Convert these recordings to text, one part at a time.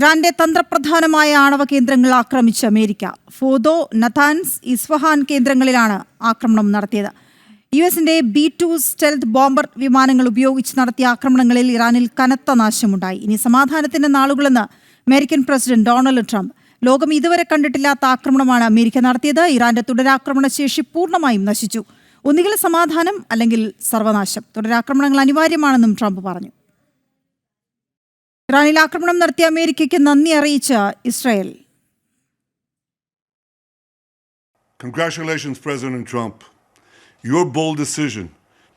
ഇറാന്റെ തന്ത്രപ്രധാനമായ ആണവ കേന്ദ്രങ്ങൾ ആക്രമിച്ച അമേരിക്ക. ഫോദോ നഥാൻസ് ഇസ്ഫഹാൻ കേന്ദ്രങ്ങളിലാണ് ആക്രമണം നടത്തിയത്. യു എസിന്റെ ബി ടു സ്റ്റെൽത്ത് ബോംബർ വിമാനങ്ങൾ ഉപയോഗിച്ച് നടത്തിയ ആക്രമണങ്ങളിൽ ഇറാനിൽ കനത്ത നാശമുണ്ടായി. ഇനി സമാധാനത്തിന്റെ നാളുകളെന്ന് അമേരിക്കൻ പ്രസിഡന്റ് ഡൊണാൾഡ് ട്രംപ്. ലോകം ഇതുവരെ കണ്ടിട്ടില്ലാത്ത ആക്രമണമാണ് അമേരിക്ക നടത്തിയത്. ഇറാന്റെ തുടരാക്രമണ ശേഷി പൂർണമായും നശിച്ചു. ഒന്നുകിൽ സമാധാനം അല്ലെങ്കിൽ സർവനാശം. തുടരാക്രമണങ്ങൾ അനിവാര്യമാണെന്നും ട്രംപ് പറഞ്ഞു. ഇറാനിൽ ആക്രമണം നടത്തിയ അമേരിക്കയ്ക്ക് നന്ദി അറിയിച്ച Israel Congratulations, President Trump. Your bold decision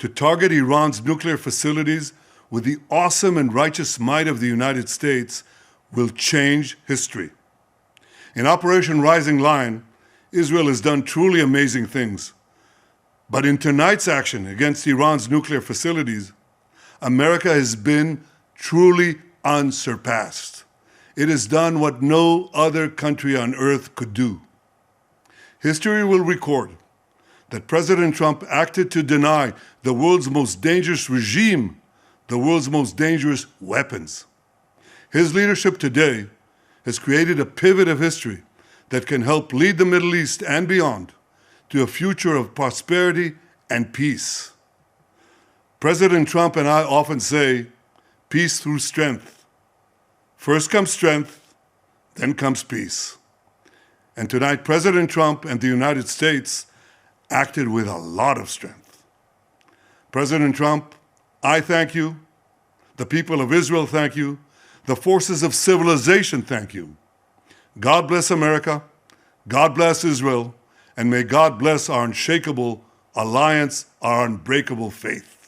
to target Iran's nuclear facilities with the awesome and righteous might of the United States will change history. In Operation Rising Lion, Israel has done truly amazing things. But in tonight's action against Iran's nuclear facilities, America has been truly unsurpassed. It has done what no other country on earth could do. History will record that President Trump acted to deny the world's most dangerous regime the world's most dangerous weapons. His leadership today has created a pivot of history that can help lead the Middle East and beyond to a future of prosperity and peace. President Trump and I often say, peace through strength. First comes strength, then comes peace. And tonight, President Trump and the United States acted with a lot of strength. President Trump, I thank you. The people of Israel thank you. The forces of civilization thank you. God bless America. God bless Israel. And may God bless our unshakable alliance, our unbreakable faith.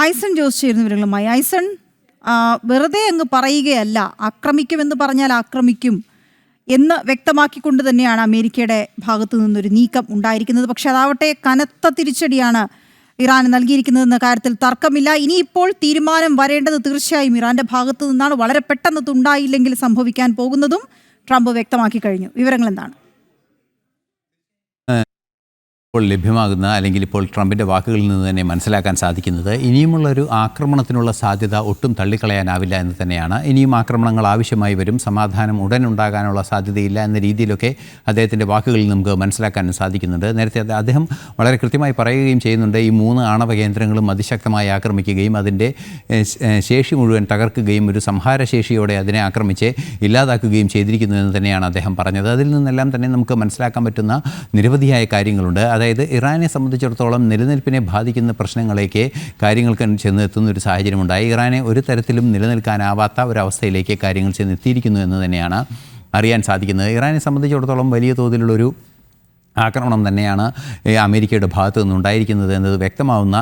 Aison Jose ചേരുന്ന വിവരങ്ങളുമായി ഐസൺ വെറുതെ അങ്ങ് പറയുകയല്ല ആക്രമിക്കുമെന്ന് പറഞ്ഞാൽ ആക്രമിക്കും എന്ന് വ്യക്തമാക്കിക്കൊണ്ട് തന്നെയാണ് അമേരിക്കയുടെ ഭാഗത്തു നിന്നൊരു നീക്കം ഉണ്ടായിരിക്കുന്നത്. പക്ഷെ അതാവട്ടെ കനത്ത തിരിച്ചടിയാണ് ഇറാൻ നൽകിയിരിക്കുന്നതെന്ന കാര്യത്തിൽ തർക്കമില്ല. ഇനിയിപ്പോൾ തീരുമാനം വരേണ്ടത് തീർച്ചയായും ഇറാന്റെ ഭാഗത്തു നിന്നാണ്. വളരെ പെട്ടെന്ന് തുണ്ടായില്ലെങ്കിൽ സംഭവിക്കാൻ പോകുന്നതും ട്രംപ് വ്യക്തമാക്കി കഴിഞ്ഞു. വിവരങ്ങൾ എന്താണ് ഇപ്പോൾ ലഭ്യമാകുന്ന അല്ലെങ്കിൽ ഇപ്പോൾ ട്രംപിന്റെ വാക്കുകളിൽ നിന്ന് തന്നെ മനസ്സിലാക്കാൻ സാധിക്കുന്നത് ഇനിയുമുള്ളൊരു ആക്രമണത്തിനുള്ള സാധ്യത ഒട്ടും തള്ളിക്കളയാനാവില്ല എന്ന് തന്നെയാണ്. ഇനിയും ആക്രമണങ്ങൾ ആവശ്യമായി വരും. സമാധാനം ഉടൻ ഉണ്ടാകാനുള്ള സാധ്യതയില്ല എന്ന രീതിയിലൊക്കെ അദ്ദേഹത്തിന്റെ വാക്കുകളിൽ നമുക്ക് മനസ്സിലാക്കാനും സാധിക്കുന്നുണ്ട്. നേരത്തെ അദ്ദേഹം വളരെ കൃത്യമായി പറയുകയും ചെയ്യുന്നുണ്ട്. ഈ മൂന്ന് ആണവ കേന്ദ്രങ്ങളും അതിശക്തമായി ആക്രമിക്കുകയും അതിന്റെ ശേഷി മുഴുവൻ തകർക്കുകയും ഒരു സംഹാരശേഷിയോടെ അതിനെ ആക്രമിച്ച് ഇല്ലാതാക്കുകയും ചെയ്തിരിക്കുന്നു എന്ന് തന്നെയാണ് അദ്ദേഹം പറഞ്ഞത്. അതിൽ നിന്നെല്ലാം തന്നെ നമുക്ക് മനസ്സിലാക്കാൻ പറ്റുന്ന നിരവധിയായ കാര്യങ്ങളുണ്ട്. അതായത് ഇറാനെ സംബന്ധിച്ചിടത്തോളം നിലനിൽപ്പിനെ ബാധിക്കുന്ന പ്രശ്നങ്ങളേക്ക് കാര്യങ്ങൾക്ക് ചെന്നെത്തുന്ന ഒരു സാഹചര്യമുണ്ടായി. ഇറാനെ ഒരു തരത്തിലും നിലനിൽക്കാനാവാത്ത ഒരവസ്ഥയിലേക്ക് കാര്യങ്ങൾ ചെന്നെത്തിയിരിക്കുന്നു എന്ന് തന്നെയാണ് അറിയാൻ സാധിക്കുന്നത്. ഇറാനെ സംബന്ധിച്ചിടത്തോളം വലിയ തോതിലുള്ളൊരു ആക്രമണം തന്നെയാണ് അമേരിക്കയുടെ ഭാഗത്തു നിന്നുണ്ടായിരിക്കുന്നത് എന്നത് വ്യക്തമാവുന്ന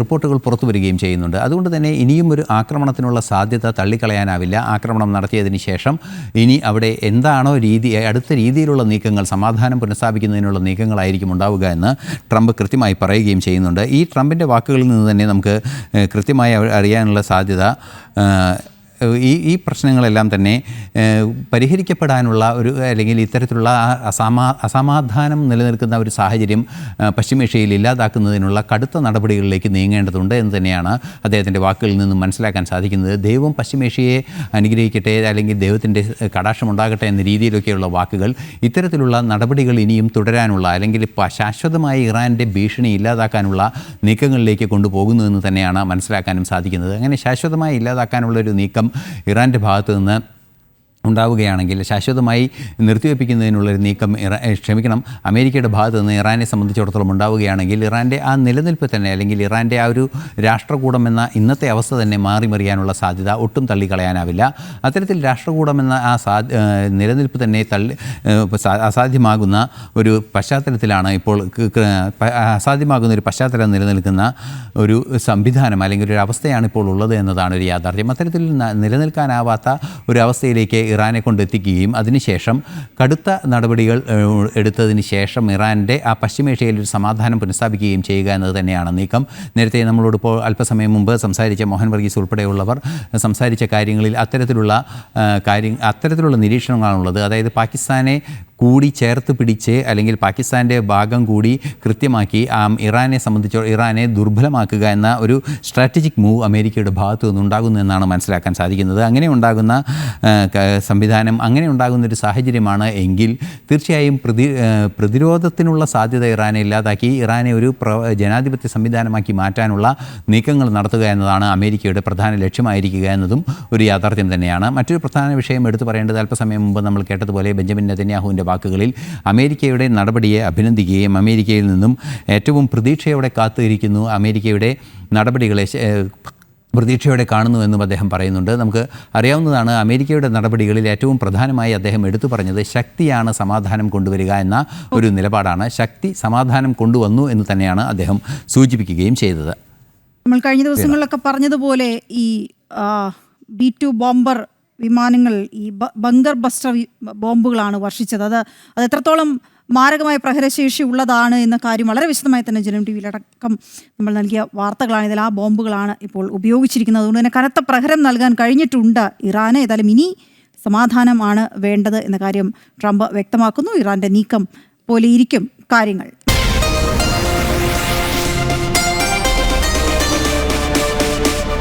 റിപ്പോർട്ടുകൾ പുറത്തു വരികയും ചെയ്യുന്നുണ്ട്. അതുകൊണ്ട് തന്നെ ഇനിയും ഒരു ആക്രമണത്തിനുള്ള സാധ്യത തള്ളിക്കളയാനാവില്ല. ആക്രമണം നടത്തിയതിന് ശേഷം ഇനി അവിടെ എന്താണോ രീതി അടുത്ത രീതിയിലുള്ള നീക്കങ്ങൾ സമാധാനം പുനഃസ്ഥാപിക്കുന്നതിനുള്ള നീക്കങ്ങളായിരിക്കും ഉണ്ടാവുക എന്ന് ട്രംപ് കൃത്യമായി പറയുകയും ചെയ്യുന്നുണ്ട്. ഈ ട്രംപിന്റെ വാക്കുകളിൽ നിന്ന് തന്നെ നമുക്ക് കൃത്യമായി അറിയാനുള്ള സാധ്യത ഈ ഈ പ്രശ്നങ്ങളെല്ലാം തന്നെ പരിഹരിക്കപ്പെടാനുള്ള ഒരു അല്ലെങ്കിൽ ഇത്തരത്തിലുള്ള അസമാ അസമാധാനം നിലനിൽക്കുന്ന ഒരു സാഹചര്യം പശ്ചിമേഷ്യയിൽ ഇല്ലാതാക്കുന്നതിനുള്ള കടുത്ത നടപടികളിലേക്ക് നീങ്ങേണ്ടതുണ്ട് എന്ന് തന്നെയാണ് അദ്ദേഹത്തിന്റെ വാക്കുകളിൽ നിന്നും മനസ്സിലാക്കാൻ സാധിക്കുന്നത്. ദൈവം പശ്ചിമേഷ്യയെ അനുഗ്രഹിക്കട്ടെ അല്ലെങ്കിൽ ദൈവത്തിന്റെ കടാക്ഷമുണ്ടാകട്ടെ എന്ന രീതിയിലൊക്കെയുള്ള വാക്കുകൾ ഇത്തരത്തിലുള്ള നടപടികൾ ഇനിയും തുടരാനുള്ള അല്ലെങ്കിൽ ശാശ്വതമായി ഇറാന്റെ ഭീഷണി ഇല്ലാതാക്കാനുള്ള നീക്കങ്ങളിലേക്ക് കൊണ്ടുപോകുന്നു എന്ന് തന്നെയാണ് മനസ്സിലാക്കാനും സാധിക്കുന്നത്. അങ്ങനെ ശാശ്വതമായി ഇല്ലാതാക്കാനുള്ള ഒരു നീക്കം ഇറാന്റെ ഭാഗത്തു നിന്ന് ഉണ്ടാവുകയാണെങ്കിൽ ശാശ്വതമായി നിർത്തിവെപ്പിക്കുന്നതിനുള്ളൊരു നീക്കം ഇറാ ക്ഷമിക്കണം. അമേരിക്കയുടെ ഭാഗത്ത് നിന്ന് ഇറാനെ സംബന്ധിച്ചിടത്തോളം ഉണ്ടാവുകയാണെങ്കിൽ ഇറാന്റെ ആ നിലനിൽപ്പ് തന്നെ അല്ലെങ്കിൽ ഇറാന്റെ ആ ഒരു രാഷ്ട്രകൂടം എന്ന ഇന്നത്തെ അവസ്ഥ തന്നെ മാറി മറിയാനുള്ള സാധ്യത ഒട്ടും തള്ളിക്കളയാനാവില്ല. അത്തരത്തിൽ രാഷ്ട്രകൂടം എന്ന ആ സാ നിലനിൽപ്പ് തന്നെ തള്ളി അസാധ്യമാകുന്ന ഒരു പശ്ചാത്തലത്തിലാണ് ഇപ്പോൾ അസാധ്യമാകുന്ന ഒരു പശ്ചാത്തലം നിലനിൽക്കുന്ന ഒരു സംവിധാനം അല്ലെങ്കിൽ ഒരു അവസ്ഥയാണ് ഇപ്പോൾ ഉള്ളത് എന്നതാണ് ഒരു യാഥാർത്ഥ്യം. അത്തരത്തിൽ നിലനിൽക്കാനാവാത്ത ഒരു അവസ്ഥയിലേക്ക് ഇറാനെ കൊണ്ടെത്തിക്കുകയും അതിനുശേഷം കടുത്ത നടപടികൾ എടുത്തതിന് ശേഷം ഇറാന്റെ ആ പശ്ചിമേഷ്യയിൽ ഒരു സമാധാനം പുനഃസ്ഥാപിക്കുകയും ചെയ്യുക എന്നത് തന്നെയാണ് നീക്കം. നേരത്തെ നമ്മളോട് ഇപ്പോൾ അല്പസമയം മുമ്പ് സംസാരിച്ച മോഹൻ വർഗീസ് ഉൾപ്പെടെയുള്ളവർ സംസാരിച്ച കാര്യങ്ങളിൽ അത്തരത്തിലുള്ള കാര്യം അത്തരത്തിലുള്ള നിരീക്ഷണങ്ങളാണുള്ളത്. അതായത് പാകിസ്ഥാനെ കൂടി ചേർത്ത് പിടിച്ച് അല്ലെങ്കിൽ പാകിസ്ഥാന്റെ ഭാഗം കൂടി കൃത്യമാക്കി ഇറാനെ സംബന്ധിച്ചോ ഇറാനെ ദുർബലമാക്കുക എന്ന ഒരു സ്ട്രാറ്റജിക് മൂവ് അമേരിക്കയുടെ ഭാഗത്തു നിന്നുണ്ടാകുന്നു എന്നാണ് മനസ്സിലാക്കാൻ സാധിക്കുന്നത്. അങ്ങനെ ഉണ്ടാകുന്ന സംവിധാനം അങ്ങനെ ഉണ്ടാകുന്ന ഒരു സാഹചര്യമാണ് എങ്കിൽ തീർച്ചയായും പ്രതി പ്രതിരോധത്തിനുള്ള സാധ്യത ഇറാനെ ഇല്ലാതാക്കി ഇറാനെ ഒരു പ്ര ജനാധിപത്യ സംവിധാനമാക്കി മാറ്റാനുള്ള നീക്കങ്ങൾ നടത്തുക എന്നതാണ് അമേരിക്കയുടെ പ്രധാന ലക്ഷ്യമായിരിക്കുക എന്നതും ഒരു യാഥാർത്ഥ്യം തന്നെയാണ്. മറ്റൊരു പ്രധാന വിഷയം എടുത്തു പറയേണ്ടത് അല്പസമയം മുമ്പ് നമ്മൾ കേട്ടതുപോലെ ബെഞ്ചമിൻ നെതന്യാഹുവിന്റെ വാക്കുകളിൽ അമേരിക്കയുടെ നടപടിയെ അഭിനന്ദിക്കുകയും അമേരിക്കയിൽ നിന്നും ഏറ്റവും പ്രതീക്ഷയോടെ കാത്തിരിക്കുന്നു അമേരിക്കയുടെ നടപടികളെ പ്രതീക്ഷയോടെ കാണുന്നു പ്രതീക്ഷയോടെ കാണുന്നുവെന്നും അദ്ദേഹം പറയുന്നുണ്ട്. നമുക്ക് അറിയാവുന്നതാണ് അമേരിക്കയുടെ നടപടികളിൽ ഏറ്റവും പ്രധാനമായി അദ്ദേഹം എടുത്തു പറഞ്ഞത് ശക്തിയാണ് സമാധാനം കൊണ്ടുവരിക എന്ന ഒരു നിലപാടാണ്. ശക്തി സമാധാനം കൊണ്ടുവന്നു എന്ന് തന്നെയാണ് അദ്ദേഹം സൂചിപ്പിക്കുകയും ചെയ്തത്. നമ്മൾ കഴിഞ്ഞ ദിവസങ്ങളിലൊക്കെ പറഞ്ഞതുപോലെ ഈ ബി ടു ബോംബർ വിമാനങ്ങൾ ഈ ബങ്കർ ബസ്റ്റർ ബോംബുകളാണ് വർഷിച്ചത്. അത് അത് എത്രത്തോളം മാരകമായ പ്രഹരശേഷി ഉള്ളതാണ് എന്ന കാര്യം വളരെ വിശദമായി തന്നെ ജനം ടി വിയിലടക്കം നമ്മൾ നൽകിയ വാർത്തകളാണ്. ഇതിൽ ആ ബോംബുകളാണ് ഇപ്പോൾ ഉപയോഗിച്ചിരിക്കുന്നത്. അതുകൊണ്ട് തന്നെ കനത്ത പ്രഹരം നൽകാൻ കഴിഞ്ഞിട്ടുണ്ട്. ഇറാന് ഏതായാലും ഇനി സമാധാനമാണ് വേണ്ടത് എന്ന കാര്യം ട്രംപ് വ്യക്തമാക്കുന്നു. ഇറാന്റെ നീക്കം പോലെ ഇരിക്കും കാര്യങ്ങൾ.